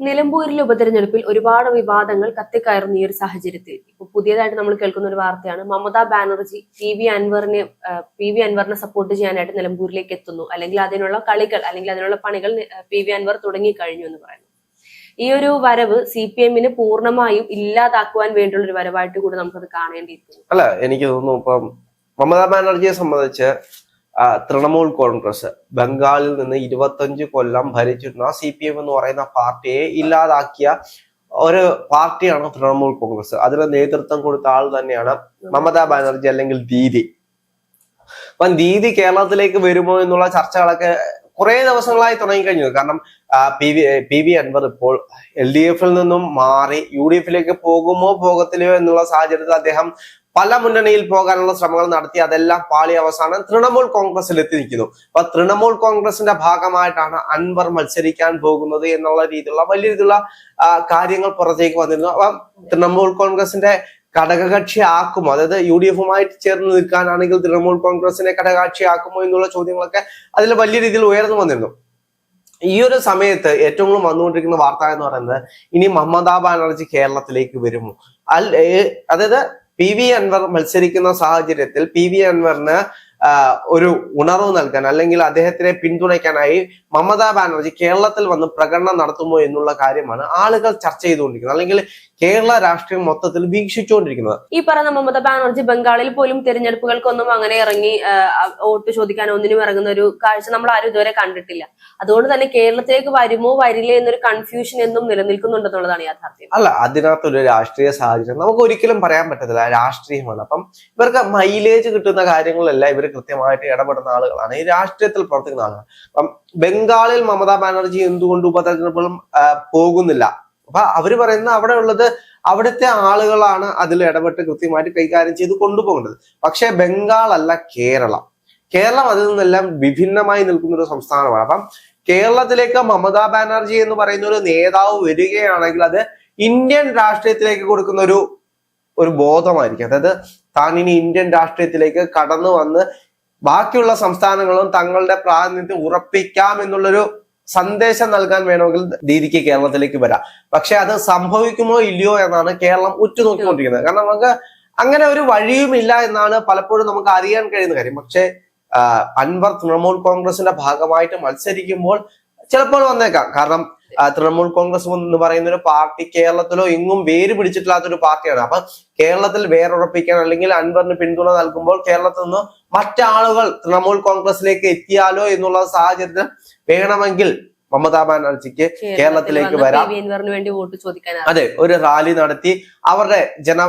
നിലമ്പൂരിലെ ഉപതെരഞ്ഞെടുപ്പിൽ ഒരുപാട് വിവാദങ്ങൾ കത്തിക്കയറുന്ന ഈ ഒരു സാഹചര്യത്തിൽ. ഇപ്പൊ പുതിയതായിട്ട് നമ്മൾ കേൾക്കുന്ന ഒരു വാർത്തയാണ് മമതാ ബാനർജി പി വി അൻവറിനെ പി വി അൻവറിനെ സപ്പോർട്ട് ചെയ്യാനായിട്ട് നിലമ്പൂരിലേക്ക് എത്തുന്നു. അല്ലെങ്കിൽ അതിനുള്ള കളികൾ അല്ലെങ്കിൽ അതിനുള്ള പണികൾ പി വി അൻവർ തുടങ്ങി കഴിഞ്ഞു എന്ന് പറയുന്നു. ഈ ഒരു വരവ് സി പി എമ്മിന് പൂർണമായും ഇല്ലാതാക്കുവാൻ വേണ്ടിയുള്ള ഒരു വരവായിട്ട് കൂടി നമുക്കത് കാണേണ്ടിയിരിക്കുന്നു. അല്ല എനിക്ക് തോന്നുന്നു ഇപ്പം മമതാ ബാനർജിയെ സംബന്ധിച്ച് തൃണമൂൽ കോൺഗ്രസ് ബംഗാളിൽ നിന്ന് ഇരുപത്തഞ്ച് കൊല്ലം ഭരിച്ചിരുന്ന സി പി എം എന്ന് പറയുന്ന പാർട്ടിയെ ഇല്ലാതാക്കിയ ഒരു പാർട്ടിയാണ് തൃണമൂൽ കോൺഗ്രസ്. അതിന് നേതൃത്വം കൊടുത്ത ആൾ തന്നെയാണ് മമതാ ബാനർജി അല്ലെങ്കിൽ ദീദി. അപ്പം ദീദി കേരളത്തിലേക്ക് വരുമോ എന്നുള്ള ചർച്ചകളൊക്കെ കുറെ ദിവസങ്ങളായി തുടങ്ങിക്കഴിഞ്ഞു. കാരണം P V P V Anvar ഇപ്പോൾ എൽ ഡി എഫിൽ നിന്നും മാറി യു ഡി എഫിലേക്ക് പോകുമോ പോകത്തില്ലയോ എന്നുള്ള സാഹചര്യത്തിൽ അദ്ദേഹം പല മുന്നണിയിൽ പോകാനുള്ള ശ്രമങ്ങൾ നടത്തി അതെല്ലാം പാളി അവസാനം തൃണമൂൽ കോൺഗ്രസിൽ എത്തി നിൽക്കുന്നു. അപ്പൊ തൃണമൂൽ കോൺഗ്രസിന്റെ ഭാഗമായിട്ടാണ് അൻവർ മത്സരിക്കാൻ പോകുന്നത് എന്നുള്ള രീതിയിലുള്ള വലിയ രീതിയിലുള്ള കാര്യങ്ങൾ പുറത്തേക്ക് വന്നിരുന്നു. അപ്പം തൃണമൂൽ കോൺഗ്രസിന്റെ ഘടകകക്ഷി ആക്കുമോ അതായത് യു ഡി എഫുമായിട്ട് ചേർന്ന് നിൽക്കാനാണെങ്കിൽ തൃണമൂൽ കോൺഗ്രസിനെ ഘടകകക്ഷി ആക്കുമോ എന്നുള്ള ചോദ്യങ്ങളൊക്കെ അതിൽ വലിയ രീതിയിൽ ഉയർന്നു വന്നിരുന്നു. ഈ ഒരു സമയത്ത് ഏറ്റവും കൂടുതൽ വന്നുകൊണ്ടിരിക്കുന്ന വാർത്ത എന്ന് പറയുന്നത് ഇനി മമതാ ബാനർജി കേരളത്തിലേക്ക് വരുമോ? അൽ അതായത് പി വി അൻവർ മത്സരിക്കുന്ന സാഹചര്യത്തിൽ പി വി അൻവറിന് ഒരു ഉണർവ് നൽകാൻ അല്ലെങ്കിൽ അദ്ദേഹത്തിനെ പിന്തുണയ്ക്കാനായി മമതാ ബാനർജി കേരളത്തിൽ വന്ന് പ്രകടനം നടത്തുമോ എന്നുള്ള കാര്യമാണ് ആളുകൾ ചർച്ച ചെയ്തുകൊണ്ടിരിക്കുന്നത്. അല്ലെങ്കിൽ കേരള രാഷ്ട്രീയം മൊത്തത്തിൽ വീക്ഷിച്ചുകൊണ്ടിരിക്കുന്നത്. ഈ പറഞ്ഞ മമതാ ബാനർജി ബംഗാളിൽ പോലും തിരഞ്ഞെടുപ്പുകൾക്കൊന്നും അങ്ങനെ ഇറങ്ങി വോട്ട് ചോദിക്കാൻ ഒന്നിനും ഇറങ്ങുന്ന ഒരു കാഴ്ച നമ്മൾ ആരും ഇതുവരെ കണ്ടിട്ടില്ല. അതുകൊണ്ട് തന്നെ കേരളത്തിലേക്ക് വരുമോ വരില്ലേ എന്നൊരു കൺഫ്യൂഷൻ എന്നും നിലനിൽക്കുന്നുണ്ടെന്നുള്ളതാണ് യാഥാർത്ഥ്യം. അല്ല അതിനകത്തൊരു രാഷ്ട്രീയ സാഹചര്യം നമുക്ക് ഒരിക്കലും പറയാൻ പറ്റത്തില്ല. രാഷ്ട്രീയമാണ്. അപ്പം ഇവർക്ക് മൈലേജ് കിട്ടുന്ന കാര്യങ്ങളല്ല ഇവർ കൃത്യമായിട്ട് ഇടപെടുന്ന ആളുകളാണ്. ഈ രാഷ്ട്രീയത്തിൽ പ്രവർത്തിക്കുന്ന ആളുകൾ അപ്പം ബംഗാളിൽ മമതാ ബാനർജി എന്തുകൊണ്ട് ഉപതെരഞ്ഞെടുപ്പുകളും പോകുന്നില്ല? അപ്പൊ അവർ പറയുന്ന അവിടെ ഉള്ളത് അവിടുത്തെ ആളുകളാണ് അതിൽ ഇടപെട്ട് കൃത്യമായിട്ട് കൈകാര്യം ചെയ്ത് കൊണ്ടുപോകേണ്ടത് പക്ഷേ ബംഗാൾ അല്ല കേരളം. കേരളം അതിൽ നിന്നെല്ലാം വിഭിന്നമായി നിൽക്കുന്ന ഒരു സംസ്ഥാനമാണ്. അപ്പം കേരളത്തിലേക്ക് മമതാ ബാനർജി എന്ന് പറയുന്ന ഒരു നേതാവ് വരികയാണെങ്കിൽ അത് ഇന്ത്യൻ രാഷ്ട്രീയത്തിലേക്ക് കൊടുക്കുന്ന ഒരു ഒരു ബോധമായിരിക്കും. അതായത് താൻ ഇനി ഇന്ത്യൻ രാഷ്ട്രീയത്തിലേക്ക് കടന്നു വന്ന് ബാക്കിയുള്ള സംസ്ഥാനങ്ങളും തങ്ങളുടെ പ്രാതിനിധ്യം ഉറപ്പിക്കാം എന്നുള്ളൊരു സന്ദേശം നൽകാൻ വേണമെങ്കിൽ ദീദിക്ക് കേരളത്തിലേക്ക് വരാം. പക്ഷെ അത് സംഭവിക്കുമോ ഇല്ലയോ എന്നാണ് കേരളം ഉറ്റുനോക്കിക്കൊണ്ടിരിക്കുന്നത്. കാരണം നമുക്ക് അങ്ങനെ ഒരു വഴിയുമില്ല എന്നാണ് പലപ്പോഴും നമുക്ക് അറിയാൻ കഴിയുന്ന കാര്യം. പക്ഷേ അൻവർ തൃണമൂൽ കോൺഗ്രസിന്റെ ഭാഗമായിട്ട് മത്സരിക്കുമ്പോൾ ചിലപ്പോൾ വന്നേക്കാം. കാരണം തൃണമൂൽ കോൺഗ്രസ് എന്ന് പറയുന്ന ഒരു പാർട്ടി കേരളത്തിലോ എങ്ങും വേര് പിടിച്ചിട്ടില്ലാത്തൊരു പാർട്ടിയാണ് അപ്പൊ കേരളത്തിൽ വേറുറപ്പിക്കാൻ അല്ലെങ്കിൽ അൻവറിന് പിന്തുണ നൽകുമ്പോൾ കേരളത്തിൽ നിന്ന് മറ്റാളുകൾ തൃണമൂൽ കോൺഗ്രസിലേക്ക് എത്തിയാലോ എന്നുള്ള സാഹചര്യത്തിൽ വേണമെങ്കിൽ മമതാ ബാനർജിക്ക് കേരളത്തിലേക്ക് വരാം. അതെ ഒരു റാലി നടത്തി അവരുടെ ജന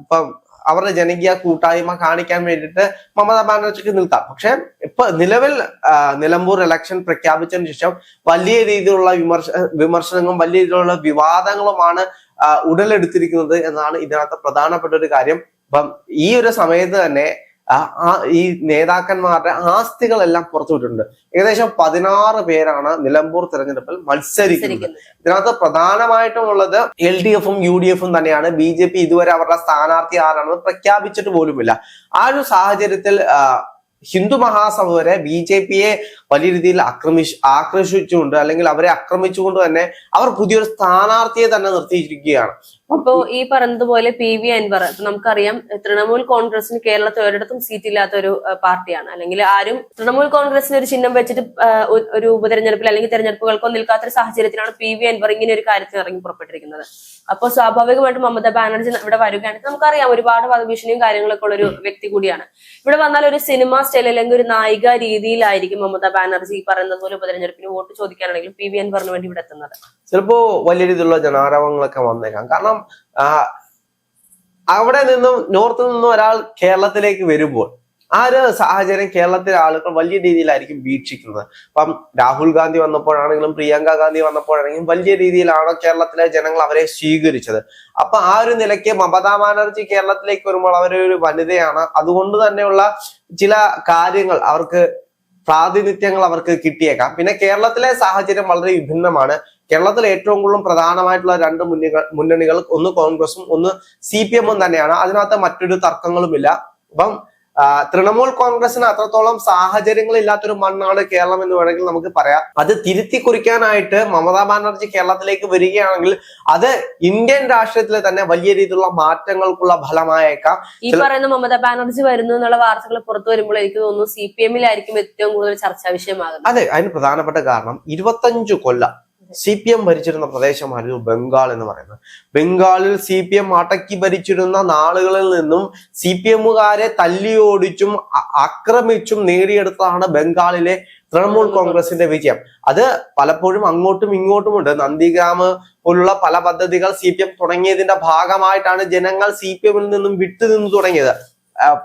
ഇപ്പം അവരുടെ ജനകീയ കൂട്ടായ്മ കാണിക്കാൻ വേണ്ടിയിട്ട് മമതാ ബാനർജിക്ക് നിൽക്കാം. പക്ഷെ ഇപ്പൊ നിലവിൽ നിലമ്പൂർ ഇലക്ഷൻ പ്രഖ്യാപിച്ചതിന് ശേഷം വലിയ രീതിയിലുള്ള വിമർശ വിമർശനങ്ങളും വലിയ രീതിയിലുള്ള വിവാദങ്ങളുമാണ് ഉടലെടുത്തിരിക്കുന്നത് എന്നാണ് ഇതിനകത്ത് പ്രധാനപ്പെട്ട ഒരു കാര്യം. അപ്പം ഈ ഒരു സമയത്ത് തന്നെ ആ ഈ നേതാക്കന്മാരുടെ ആസ്തികളെല്ലാം പുറത്തുവിട്ടിട്ടുണ്ട് ഏകദേശം പതിനാറ് പേരാണ് നിലമ്പൂർ തെരഞ്ഞെടുപ്പിൽ മത്സരിക്കുന്നത്. ഇതിനകത്ത് പ്രധാനമായിട്ടും ഉള്ളത് എൽ ഡി എഫും യു ഡി എഫും തന്നെയാണ്. ബി ജെ പി ഇതുവരെ അവരുടെ സ്ഥാനാർത്ഥി ആരാണെന്ന് പ്രഖ്യാപിച്ചിട്ട് പോലുമില്ല. ആ ഒരു സാഹചര്യത്തിൽ ഹിന്ദു മഹാസഭ വരെ ബി ജെ പിയെ വലിയ രീതിയിൽ ആക്രമിച്ച് ആക്രമിച്ചുകൊണ്ട് അല്ലെങ്കിൽ അവരെ ആക്രമിച്ചുകൊണ്ട് തന്നെ അവർ പുതിയൊരു സ്ഥാനാർത്ഥിയെ തന്നെ നിർത്തിയിരിക്കുകയാണ്. അപ്പോ ഈ പറഞ്ഞതുപോലെ പി വി അൻവർ നമുക്കറിയാം തൃണമൂൽ കോൺഗ്രസിന് കേരളത്തിൽ ഒരിടത്തും സീറ്റ് ഇല്ലാത്ത ഒരു പാർട്ടിയാണ്. അല്ലെങ്കിൽ ആരും തൃണമൂൽ കോൺഗ്രസിന് ഒരു ചിഹ്നം വെച്ചിട്ട് ഒരു ഉപതെരഞ്ഞെടുപ്പിൽ അല്ലെങ്കിൽ തെരഞ്ഞെടുപ്പുകൾക്കോ നിൽക്കാത്ത ഒരു സാഹചര്യത്തിലാണ് പി വി അൻവർ ഇങ്ങനെ ഒരു കാര്യത്തിൽ ഇറങ്ങി പുറപ്പെട്ടിരിക്കുന്നത്. അപ്പോൾ സ്വാഭാവികമായിട്ടും മമതാ ബാനർജി ഇവിടെ വരികയാണെങ്കിൽ നമുക്കറിയാം ഒരുപാട് വധഭീഷണിയും കാര്യങ്ങളൊക്കെ ഉള്ള ഒരു വ്യക്തി കൂടിയാണ്. ഇവിടെ വന്നാൽ ഒരു സിനിമ സ്റ്റൈൽ അല്ലെങ്കിൽ ഒരു നായിക രീതിയിലായിരിക്കും മമതാ ബാനർജി പറയുന്നത് പോലെ ഉപതെരഞ്ഞെടുപ്പിന് വോട്ട് ചോദിക്കാനാണെങ്കിലും പി വി അൻവറിന് വേണ്ടി ഇവിടെ എത്തുന്നത്. ചിലപ്പോ വലിയ രീതിയിലുള്ള ജനാരവങ്ങളൊക്കെ വന്നേക്കാം. കാരണം അവിടെ നിന്നും നോർത്ത് നിന്നും ഒരാൾ കേരളത്തിലേക്ക് വരുമ്പോൾ ആ ഒരു സാഹചര്യം കേരളത്തിലെ ആളുകൾ വലിയ രീതിയിലായിരിക്കും വീക്ഷിക്കുന്നത്. അപ്പം രാഹുൽ ഗാന്ധി വന്നപ്പോഴാണെങ്കിലും പ്രിയങ്ക ഗാന്ധി വന്നപ്പോഴാണെങ്കിലും വലിയ രീതിയിലാണ് കേരളത്തിലെ ജനങ്ങൾ അവരെ സ്വീകരിച്ചത്? അപ്പൊ ആ ഒരു നിലയ്ക്ക് മമതാ ബാനർജി കേരളത്തിലേക്ക് വരുമ്പോൾ അവരൊരു വനിതയാണ്. അതുകൊണ്ട് തന്നെയുള്ള ചില കാര്യങ്ങൾ അവർക്ക് പ്രാതിനിധ്യങ്ങൾ അവർക്ക് കിട്ടിയേക്കാം. പിന്നെ കേരളത്തിലെ സാഹചര്യം വളരെ വിഭിന്നമാണ്. കേരളത്തിൽ ഏറ്റവും കൂടുതൽ പ്രധാനമായിട്ടുള്ള രണ്ട് മുന്നണികൾ മുന്നണികൾ ഒന്ന് കോൺഗ്രസും ഒന്ന് സി തന്നെയാണ്. അതിനകത്ത് മറ്റൊരു തർക്കങ്ങളുമില്ല. അപ്പം തൃണമൂൽ കോൺഗ്രസിന് അത്രത്തോളം സാഹചര്യങ്ങൾ ഇല്ലാത്തൊരു മണ്ണാണ് കേരളം എന്ന് വേണമെങ്കിൽ നമുക്ക് പറയാം. അത് തിരുത്തി കുറിക്കാനായിട്ട് മമതാ ബാനർജി കേരളത്തിലേക്ക് വരികയാണെങ്കിൽ അത് ഇന്ത്യൻ രാഷ്ട്രീയത്തിലെ തന്നെ വലിയ രീതിയിലുള്ള മാറ്റങ്ങൾക്കുള്ള ഫലമായേക്കാം. ഈ പറയുന്ന മമതാ ബാനർജി വരുന്നു എന്നുള്ള വാർത്തകൾ പുറത്തു വരുമ്പോൾ എനിക്ക് തോന്നുന്നു സി പി എമ്മിലായിരിക്കും ഏറ്റവും കൂടുതൽ ചർച്ചാ വിഷയമാകുന്നത്. അതെ അതിന് പ്രധാനപ്പെട്ട കാരണം ഇരുപത്തഞ്ചു കൊല്ലം സി പി എം ഭരിച്ചിരുന്ന പ്രദേശമായിരുന്നു ബംഗാൾ എന്ന് പറയുന്നത്. ബംഗാളിൽ സി പി എം അടക്കി ഭരിച്ചിരുന്ന നാളുകളിൽ നിന്നും സി പി എമ്മുകാരെ തല്ലിയോടിച്ചും ആക്രമിച്ചും നേടിയെടുത്തതാണ് ബംഗാളിലെ തൃണമൂൽ കോൺഗ്രസിന്റെ വിജയം. അത് പലപ്പോഴും അങ്ങോട്ടും ഇങ്ങോട്ടും ഉണ്ട് നന്ദിഗ്രാമ് പോലുള്ള പല പദ്ധതികൾ സി പി എം തുടങ്ങിയതിന്റെ ഭാഗമായിട്ടാണ് ജനങ്ങൾ സി പി എമ്മിൽ നിന്നും വിട്ടുനിന്ന് തുടങ്ങിയത്.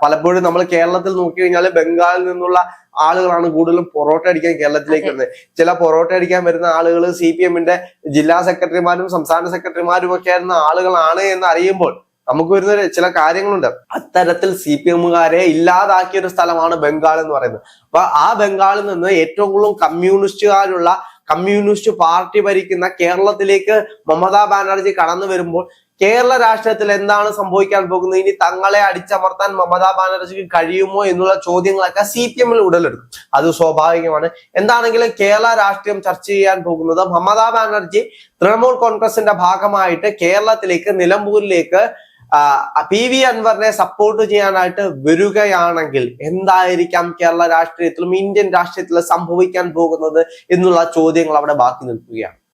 പലപ്പോഴും നമ്മൾ കേരളത്തിൽ നോക്കി കഴിഞ്ഞാൽ ബംഗാളിൽ നിന്നുള്ള ആളുകളാണ് കൂടുതലും പൊറോട്ട അടിക്കാൻ കേരളത്തിലേക്ക് വരുന്നത്. ചില പൊറോട്ട അടിക്കാൻ വരുന്ന ആളുകൾ സി പി എമ്മിന്റെ ജില്ലാ സെക്രട്ടറിമാരും സംസ്ഥാന സെക്രട്ടറിമാരും ഒക്കെ ആയിരുന്ന ആളുകളാണ് എന്ന് അറിയുമ്പോൾ നമുക്ക് വരുന്ന ചില കാര്യങ്ങളുണ്ട്. അത്തരത്തിൽ സി പി എമ്മുകാരെ ഇല്ലാതാക്കിയ ഒരു സ്ഥലമാണ് ബംഗാൾ എന്ന് പറയുന്നത്. അപ്പൊ ആ ബംഗാളിൽ നിന്ന് ഏറ്റവും കൂടുതൽ കമ്മ്യൂണിസ്റ്റുകാരുള്ള കമ്മ്യൂണിസ്റ്റ് പാർട്ടി ഭരിക്കുന്ന കേരളത്തിലേക്ക് മമതാ ബാനർജി കടന്നു വരുമ്പോൾ കേരള രാഷ്ട്രീയത്തിൽ എന്താണ് സംഭവിക്കാൻ പോകുന്നത്? ഇനി തങ്ങളെ അടിച്ചമർത്താൻ മമതാ ബാനർജിക്ക് കഴിയുമോ എന്നുള്ള ചോദ്യങ്ങളൊക്കെ സി പി എമ്മിൽ ഉടലെടുക്കും. അത് സ്വാഭാവികമാണ്. എന്താണെങ്കിലും കേരള രാഷ്ട്രീയം ചർച്ച ചെയ്യാൻ പോകുന്നത് മമതാ ബാനർജി തൃണമൂൽ കോൺഗ്രസിന്റെ ഭാഗമായിട്ട് കേരളത്തിലേക്ക് നിലമ്പൂരിലേക്ക് പി വി അൻവറിനെ സപ്പോർട്ട് ചെയ്യാനായിട്ട് വരികയാണെങ്കിൽ എന്തായിരിക്കാം കേരള രാഷ്ട്രീയത്തിലും ഇന്ത്യൻ രാഷ്ട്രീയത്തിലും സംഭവിക്കാൻ പോകുന്നത് എന്നുള്ള ചോദ്യങ്ങൾ അവിടെ ബാക്കി നിൽക്കുകയാണ്.